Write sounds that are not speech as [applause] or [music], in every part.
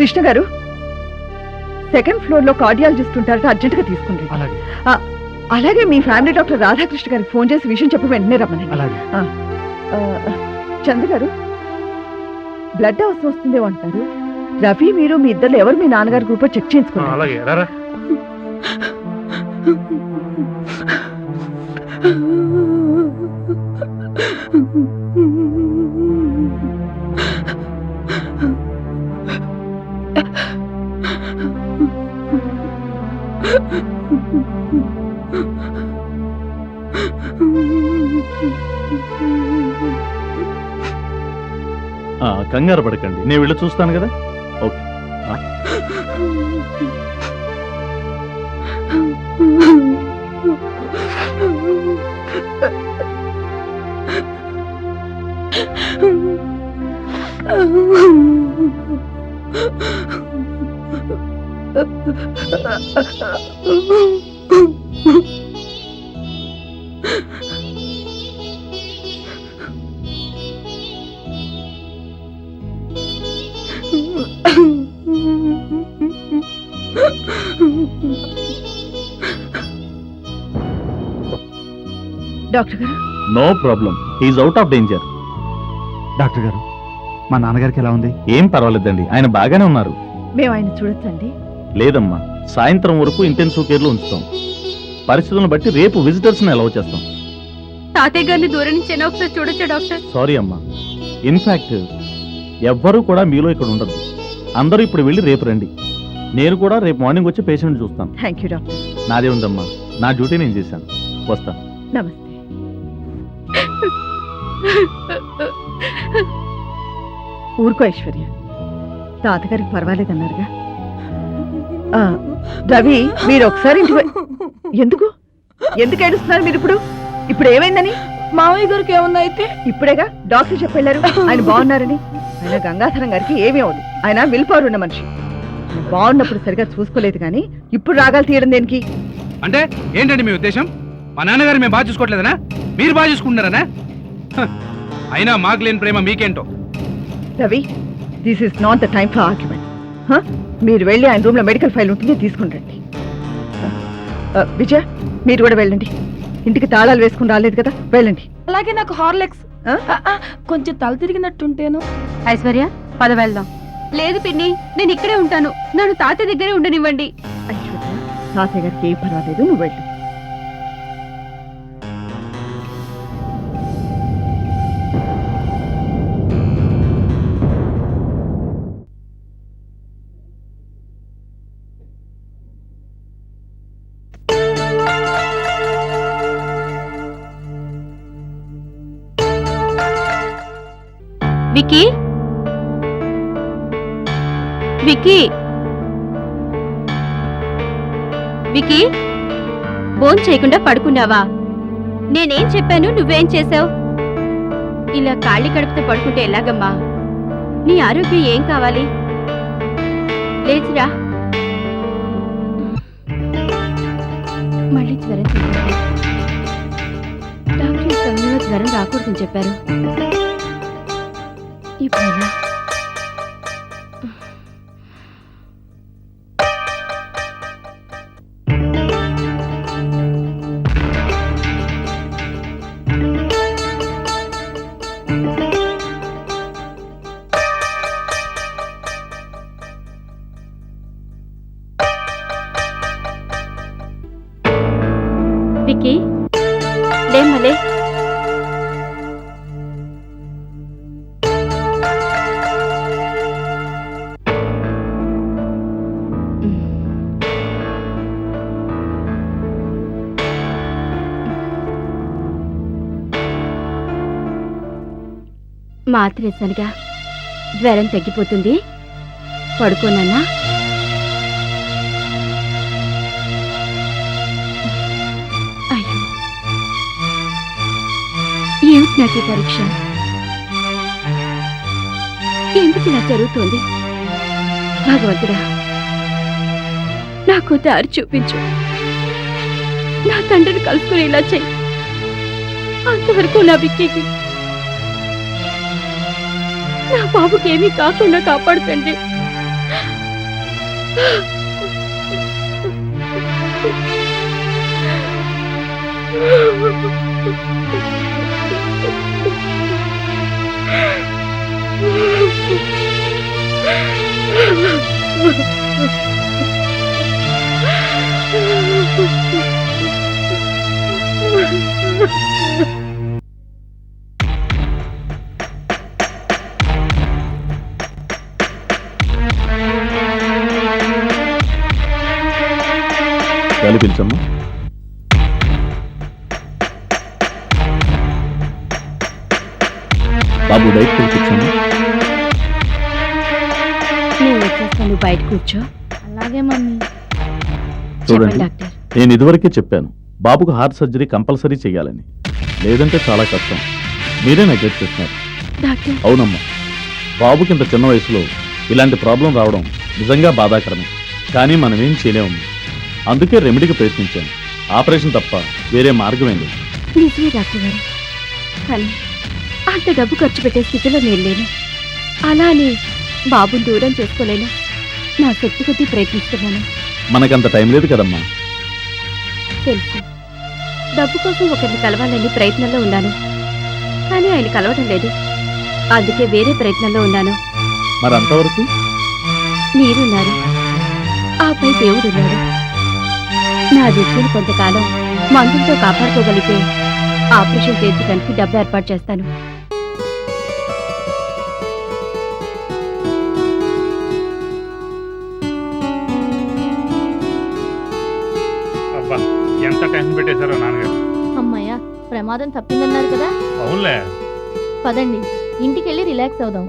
కృష్ణ గారు సెకండ్ ఫ్లోర్లో కార్డియాలజిస్ట్ ఉంటారట అర్జెంట్గా తీసుకుంటారు అలాగే అలాగే మీ ఫ్యామిలీ డాక్టర్ రాధాకృష్ణ గారికి ఫోన్ చేసి విషయం చెప్పి వెంటనే అలాగే. ఆ, చంద్ర గారు బ్లడ్ అవసరం వస్తుందేమో అంటారు. రవి మీరు మీ ఇద్దరు ఎవరు మీ నాన్నగారి గ్రూప్ చెక్ అలాగే. రారా ఆ, [laughs] కంగారు పడకండి. నేను వెళ్ళి చూస్తాను కదా? ఓకే. ఆ. [laughs] డాక్టర్ గారు? No problem. Is out of danger doctor గారు మా నాన్నగారికి ఎలా ఉంది? ఏం పర్వాలేదండి. ఆయన బాగానే ఉన్నారు. మేము ఆయన చూడొచ్చండి. లేదమ్మా సాయంత్రం వరకు ఇంటెన్సివ్ కేర్లో ఉంచుతాం. పరిస్థితులను బట్టి రేపు విజిటర్స్ని అలౌ చేస్తాం. తాతయ్య గారిని దూరం నుంచైనా ఒకసారి చూడొచ్చా డాక్టర్? సారీ అమ్మా. ఇన్ఫాక్ట్ ఎవ్వరూ కూడా మీలో ఇక్కడ ఉండదు అందరూ ఇప్పుడు వెళ్ళి రేపు రండి. నేను కూడా రేపు మార్నింగ్ వచ్చి పేషెంట్ చూస్తాను. Thank you doctor. నాదే ఉందమ్మా. నా డ్యూటీ నేను చేశాను. వస్తా. నమస్తే. ఊరుకో ఐశ్వర్య. తాతగారికి పర్వాలేదన్నారుగా. రవి మీరు ఒకసారి ఇంటికి [laughs] ఎందుకు? ఎందుకు ఏడుస్తున్నారు మీరు ఇప్పుడు? ఇప్పుడు ఏమైందని? మామయ్య గారికి ఏమన్నా అయితే? ఇప్పుడేగా డాక్టర్ చెప్పెళ్ళారు ఆయన బాగున్నారని. ఆయన గంగాధరం గారికి ఏమీ అవదు ఆయన విల్ పవర్ ఉన్న మనిషి బాగున్నప్పుడు సరిగా చూసుకోలేదు కానీ ఇప్పుడు రాగాలు తీయడం దేనికి? అంటే ఏంటండి మీ ఉద్దేశం? మా నాన్నగారు మేము బాగా చూసుకోవట్లేదనా? మీరు బాగా చూసుకుంటున్నారనా? అయినా మాకు లేని ప్రేమ మీకేంటో? Ravi this is not the time for argument మీరు వెళ్ళి ఆయన రూమ్లో మెడికల్ ఫైల్ ఉంటుంది తీసుకుని రండి. విజయ మీరు కూడా వెళ్ళండి. ఇంటికి తాళాలు వేసుకుని రాలేదు కదా వెళ్ళండి. అలాగే నాకు హార్లెక్స్. కొంచెం తల తిరిగినట్టుంటేను. ఐశ్వర్య పద వెళ్దాం. లేదు పిన్ని నేను ఇక్కడే ఉంటాను. నన్ను తాతయ్య దగ్గరే ఉండనివ్వండి. తాతయ్య గారికి ఏం పర్వాలేదు నువ్వు వెళ్ళు. వికీ? వికీ? వికీ? ఫోన్ చేయకుండా పడుకున్నావా? నేనేం చెప్పాను? నువ్వేం చేసావు ఇలా ఖాళీ కడుపుతో పడుకుంటే ఎలాగమ్మా? నీ ఆరోగ్యం ఏం కావాలి? లేచిరా. మళ్ళీ జ్వరం డాక్టర్ సమయంలో జ్వరం రాకూడదని చెప్పారు. ఇప్పుడు ఎలా? విక్కీ మాత్రేశానుగా. జ్వరం తగ్గిపోతుంది. పడుకోనన్నా. అయ్యో. ఏమిటి నాకు ఈ పరీక్ష ఎందుకు ఇలా జరుగుతోంది? భగవంతుడా నాకు దారి చూపించు. నా తండ్రిని కలుసుకుని ఇలా చెయ్యి అంతవరకు నా విక్కీకి నా బాబుకి ఏమీ కాకుండా కాపాడుతండి. కనిపించమ్మా బాబు బయట కనిపించమ్మా నేను వచ్చేస్తాను బయట కూర్చో. అలాగే మమ్మీ. చూడండి డాక్టర్. నేను ఇదివరకే చెప్పాను బాబుకు హార్ట్ సర్జరీ కంపల్సరీ చేయాలని. లేదంటే చాలా కష్టం. మీరే నెగ్లెక్ట్ చేస్తున్నారు. డాక్టర్. అవునమ్మా. బాబుకి ఇంత చిన్న వయసులో ఇలాంటి ప్రాబ్లం రావడం నిజంగా బాధాకరమే. కానీ మనం ఏం చేయలేము. అందుకే రెమెడీకి ప్రయత్నించాను. ఆపరేషన్ తప్ప వేరే మార్గమేం లేదు. నిజమే డాక్టర్ గారు. కానీ అంత డబ్బు ఖర్చు పెట్టే స్థితిలో నేను లేను. అలా అని బాబుని దూరం చేసుకోలేను. నా శక్తి కొద్దీ ప్రయత్నిస్తున్నాను. మనకంత టైం లేదు కదమ్మా. తెలుసు. డబ్బు కోసం ఒకరిని కలవాలని ప్రయత్నంలో ఉన్నాను. కానీ ఆయన కలవడం లేదు. అందుకే వేరే ప్రయత్నంలో ఉన్నాను. మరి అంతవరకు మీరున్నారు. ఆపై దేవుడున్నాడు నా దిక్కును కొంతకాలం మందులతో కాపాడుకోగలిగితే ఆపరేషన్ చేయించడానికి డబ్బు ఏర్పాటు చేస్తాను. అబ్బా ఎంత టెన్షన్ పెట్టేశారో నాన్నగారు. అమ్మయ్య ప్రమాదం తప్పిందన్నారు కదా. అవునులే. పదండి ఇంటికెళ్ళి రిలాక్స్ అవుదాం.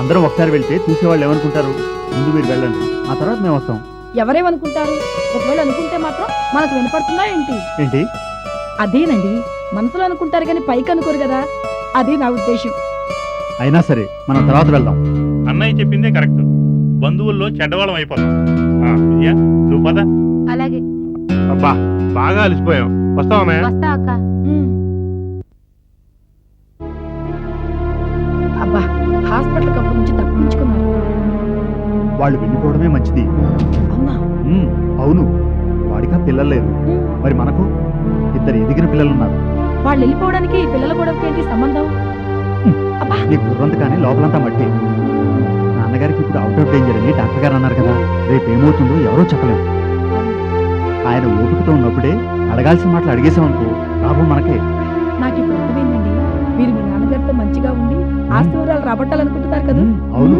అందరూ ఒకసారి వెళ్తే చూసేవాళ్ళు ఏమనుకుంటారు? ముందు మీరు వెళ్ళండి ఆ తర్వాత మేము వస్తాం. ఎవరేమనుకుంటారు? ఒకవేళ అనుకుంటే మాత్రం మనకు వినపడుతుందా ఏంటి? ఏంటి? అదేనండి మనసులో అనుకుంటారు కానీ పైకి అనుకోరు కదా. అది నా ఉద్దేశం. అయినా సరే మనం తర్వాత వెళ్దాం. అన్నయ్య చెప్పిందే కరెక్ట్. బంధువుల్లో చెడ్డవాళ్ళం అయిపోతాం. ఆ, విజయ నువ్వు పద. అలాగే. అబ్బా బాగా అలసిపోయాం. వస్తావా వస్తా అక్క. ఉమ్. అబ్బా హాస్పిటల్ కప్పటి నుంచి తప్పించుకున్నారు. వాళ్ళు వెళ్ళిపోవడమే మంచిది. అవునా? అవును వాడికా పిల్లలు లేరు. మరి మనకు? ఇద్దరు ఎదిగిన పిల్లలు ఉన్నారు వాళ్ళు వెళ్ళిపోవడానికి ఈ పిల్లల కూడా ఏంటి సంబంధం? అబ్బా! నీ గుర్రంత కానీ లోపలంతా మట్టి. నాన్నగారికి ఇప్పుడు అవుట్ ఆఫ్ డేంజర్ అని డాక్టర్ గారు అన్నారు కదా. రేపు ఏమవుతుందో ఎవరో చెప్పలేము ఆయన ఓపికతో ఉన్నప్పుడే అడగాల్సిన మాటలు అడిగేసామనుకో లాభం మనకే. నాకు ఇప్పుడు అర్థమైందండి. మీరు మీ నాన్నగారితో మంచిగా ఉండి ఆస్తి వివరాలు రాబట్టాలనుకుంటున్నారు కదా. అవును.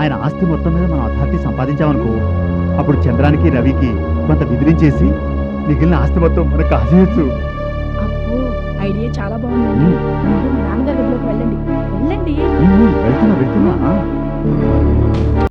ఆయన ఆస్తి మొత్తం మీద మనం అథారిటీ సంపాదించామనుకో అప్పుడు చంద్రానికి రవికి కొంత బెదిరించేసి మిగిలిన ఆస్తి మొత్తం మనకు కాజేయచ్చు ఐడియా చాలా బాగుందండి. నాన్నగారి గదిలోకి వెళ్ళండి. వెళ్ళండి. వెళ్తున్నా వెళ్తున్నా.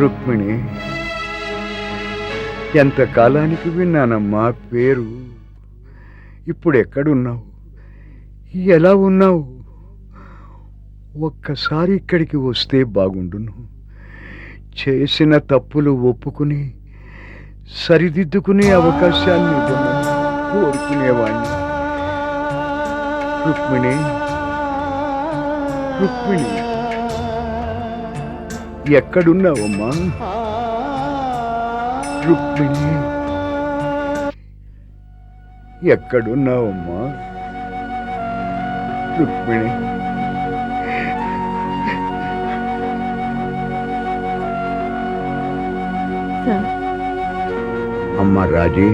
రుక్మిణి ఎంతకాలానికి విన్నానమ్మా పేరు? ఇప్పుడు ఎక్కడున్నావు ఎలా ఉన్నావు? ఒక్కసారి ఇక్కడికి వస్తే బాగుండును. చేసిన తప్పులు ఒప్పుకుని సరిదిద్దుకునే అవకాశాన్ని కోరుకునేవాణ్ణి. రుక్మిణి రుక్మిణి. ఎక్కడున్నావమ్మా? రుక్మిణి. ఎక్కడున్నావమ్మా? రుక్మిణి. అమ్మా రాజీ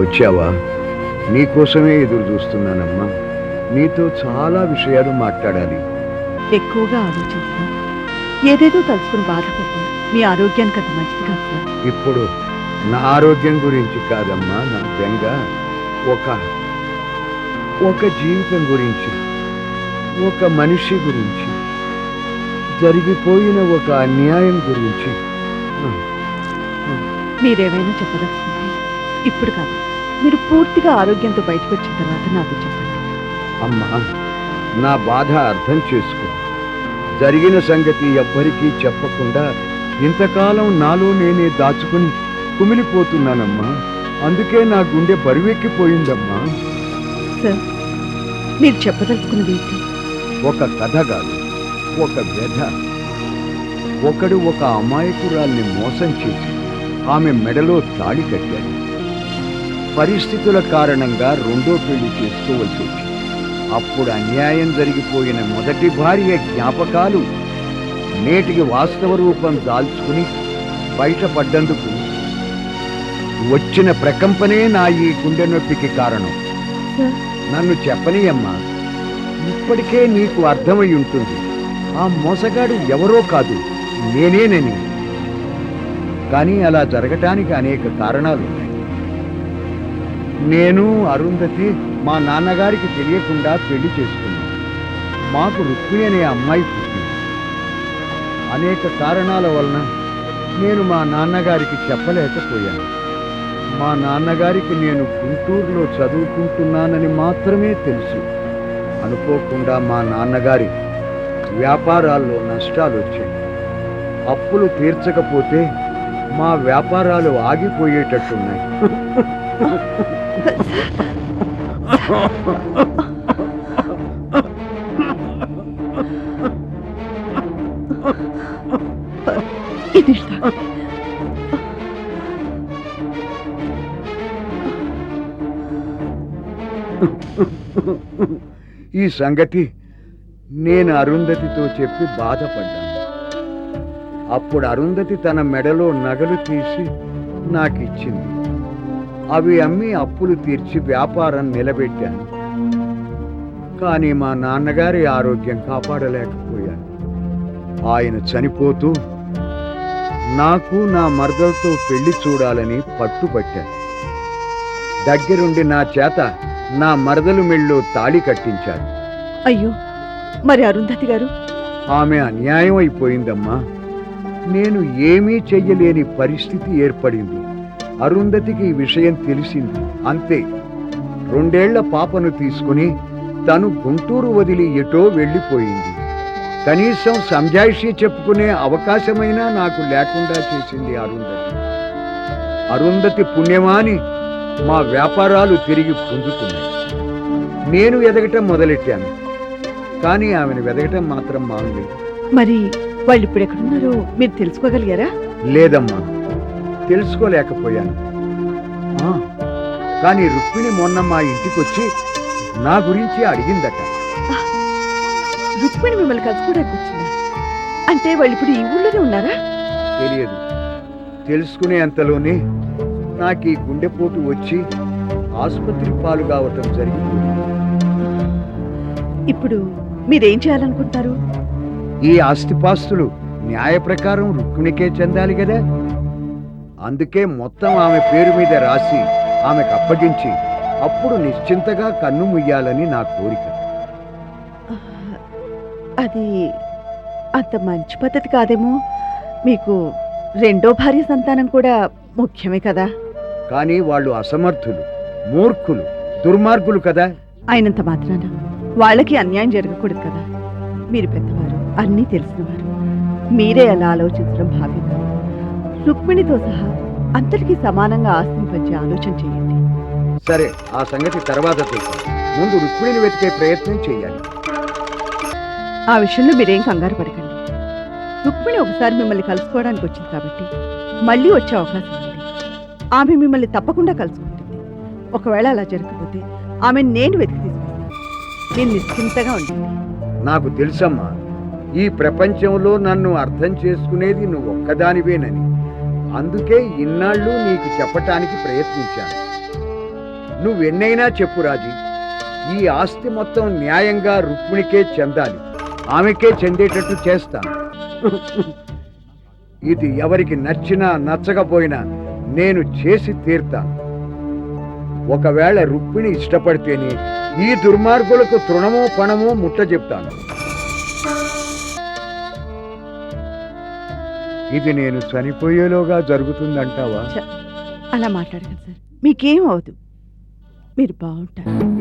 వచ్చావా? నీకోసమే ఎదురు చూస్తున్నానమ్మా. నీతో చాలా విషయాలు మాట్లాడాలి. ఎక్కువగా ఆలోచిస్తాను ఏదేదో తలుచుకుని బాధపడుతుంది మీ ఆరోగ్యానికి అంత మంచిది కాదు సార్. ఇప్పుడు నా ఆరోగ్యం గురించి కాదమ్మా నా బెంగ. ఒక ఒక జీవితం గురించి ఒక మనిషి గురించి జరిగిపోయిన ఒక అన్యాయం గురించి. మీరేమైనా చెప్పదలుచుకుంటే ఇప్పుడు కాదు. మీరు పూర్తిగా ఆరోగ్యంతో బయటకు వచ్చిన తర్వాత నాతో చెప్పండి. అమ్మా నా బాధ అర్థం చేసుకో. జరిగిన సంగతి ఎవ్వరికీ చెప్పకుండా ఇంతకాలం నాలో నేనే దాచుకుని కుమిలిపోతున్నానమ్మా. అందుకే నా గుండె బరువెక్కిపోయిందమ్మా. సార్ మీరు చెప్పదలుచుకున్నది ఒక కథ కాదు ఒక వ్యధ. ఒకడు ఒక అమాయకురాల్ని మోసం చేసి ఆమె మెడలో తాళి కట్టాడు. పరిస్థితుల కారణంగా రెండో పెళ్ళి చేసుకోవలసి వచ్చింది. అప్పుడు అన్యాయం జరిగిపోయిన మొదటి భార్య జ్ఞాపకాలు నేటికి వాస్తవ రూపం దాల్చుకుని బయటపడ్డందుకు వచ్చిన ప్రకంపనే నా ఈ గుండె నొప్పికి కారణం. నన్ను చెప్పనీయమ్మా ఇప్పటికే నీకు అర్థమై ఉంటుంది. ఆ మోసగాడు ఎవరో కాదు నేనేనని. కానీ అలా జరగటానికి అనేక కారణాలు ఉన్నాయి నేను అరుంధతి మా నాన్నగారికి తెలియకుండా పెళ్ళి చేసుకున్నాం. మాకు రుక్మి అనే అమ్మాయి పుట్టింది. అనేక కారణాల వలన నేను మా నాన్నగారికి చెప్పలేకపోయాను. మా నాన్నగారికి నేను గుంటూరులో చదువుకుంటున్నానని మాత్రమే తెలుసు. అనుకోకుండా మా నాన్నగారి వ్యాపారాల్లో నష్టాలు వచ్చాయి. అప్పులు తీర్చకపోతే మా వ్యాపారాలు ఆగిపోయేటట్టున్నాయి. [laughs] ఈ సంగతి నేను అరుంధతితో చెప్పి బాధపడ్డాను. అప్పుడు అరుంధతి తన మెడలో నగలు తీసి నాకిచ్చింది. అవి అమ్మి అప్పులు తీర్చి వ్యాపారం నిలబెట్టాను. కానీ మా నాన్నగారి ఆరోగ్యం కాపాడలేకపోయాను. ఆయన చనిపోతూ నాకు నా మరదలతో పెళ్ళి చూడాలని పట్టుపట్టాను దగ్గరుండి నా చేత నా మరదలు మెళ్ళో తాళి కట్టించారు. అయ్యో మరి అరుంధతి గారు? ఆమె అన్యాయం అయిపోయిందమ్మా నేను ఏమీ చెయ్యలేని పరిస్థితి ఏర్పడింది. అరుంధతికి ఈ విషయం తెలిసింది. అంతే. రెండేళ్ళ పాపను తీసుకుని తను గుంటూరు వదిలి ఎటో వెళ్ళిపోయింది. కనీసం సంజాయిషి చెప్పుకునే అవకాశమైనా నాకు లేకుండా చేసింది అరుంధతి. అరుంధతి పుణ్యమాని మా వ్యాపారాలు తిరిగి పుంజుకున్నాయి నేను ఎదగటం మొదలెట్టాను. కానీ ఆమెను వెదగటం మాత్రం మానలేదు. మరి వాళ్ళు ఇప్పుడు ఎక్కడున్నారో మీరు తెలుసుకోగలిగారా? లేదమ్మా. తెలుసుకోలేకపోయాను. ఆ, కానీ రుక్మిణి మొన్న మా ఇంటికొచ్చి నా గురించి అడిగిందట. రుక్మిణి మిమ్మల్ని కలుసుకోవడానికి వచ్చిందా? అంటే వాళ్ళు ఇప్పుడు ఈ ఊళ్ళోనే ఉన్నారా? తెలియదు. తెలుసుకునే అంతలోనే నాకు ఈ గుండెపోటు వచ్చి ఆసుపత్రి పాలు కావటం జరిగింది. ఇప్పుడు మీరేం చేయాలనుకుంటారు? ఈ ఆస్తిపాస్తులు న్యాయ ప్రకారం రుక్మిణికే చెందాలి కదా అందుకే మొత్తం ఆమె పేరు మీద రాసి ఆమెకు అప్పగించి అప్పుడు నిశ్చింతగా కన్ను ముయ్యాలని నా కోరిక. అది అంత మంచి పద్ధతి కాదేమో. మీకు రెండో భార్య సంతానం కూడా ముఖ్యమే కదా. కానీ వాళ్ళు అసమర్థులు మూర్ఖులు దుర్మార్గులు కదా. అయినంత మాత్రాన వాళ్ళకి అన్యాయం జరగకూడదు కదా. మీరు పెద్దవారు అన్నీ తెలిసినవారు. మీరే అలా ఆలోచించడం భావ్యం. రుక్మిణితో సహా అందరికీ సమానంగా ఆస్తిని పంచే ఆలోచన చేయండి. సరే ఆ సంగతి తర్వాత చూద్దాం. ముందు రుక్మిణిని వెతికే ప్రయత్నం చేయాలి. ఆ విషయంలో మీరేం కంగారు పడకండి. రుక్మిణి ఒకసారి మిమ్మల్ని కలుసుకోవడానికి వచ్చింది కాబట్టి మళ్ళీ వచ్చే అవకాశం ఉంది. ఆమె మిమ్మల్ని తప్పకుండా కలుసుకుంటుంది. ఒకవేళ అలా జరగకపోతే ఆమె నేను వెతికి నేను నిశ్చింతగా ఉంటుంది నాకు తెలుసమ్మా ఈ ప్రపంచంలో నన్ను అర్థం చేసుకునేది నువ్వు ఒక్కదానివేనని. అందుకే ఇన్నాళ్ళు నీకు చెప్పటానికి ప్రయత్నించాను. నువ్వెన్నైనా చెప్పు రాజీ ఈ ఆస్తి మొత్తం న్యాయంగా రుక్మిణికే చెందాలి. ఆమెకే చెందేటట్టు చేస్తాను. ఇది ఎవరికి నచ్చినా నచ్చకపోయినా నేను చేసి తీర్తాను. ఒకవేళ రుక్మిణి ఇష్టపడితేనే ఈ దుర్మార్గులకు తృణమో పణమో ముట్ట చెప్తాను ఇది నేను చనిపోయేలోగా జరుగుతుందంటావా? అలా మాట్లాడగలరు సార్. మీకేం అవదు. మీరు బాగుంటారు.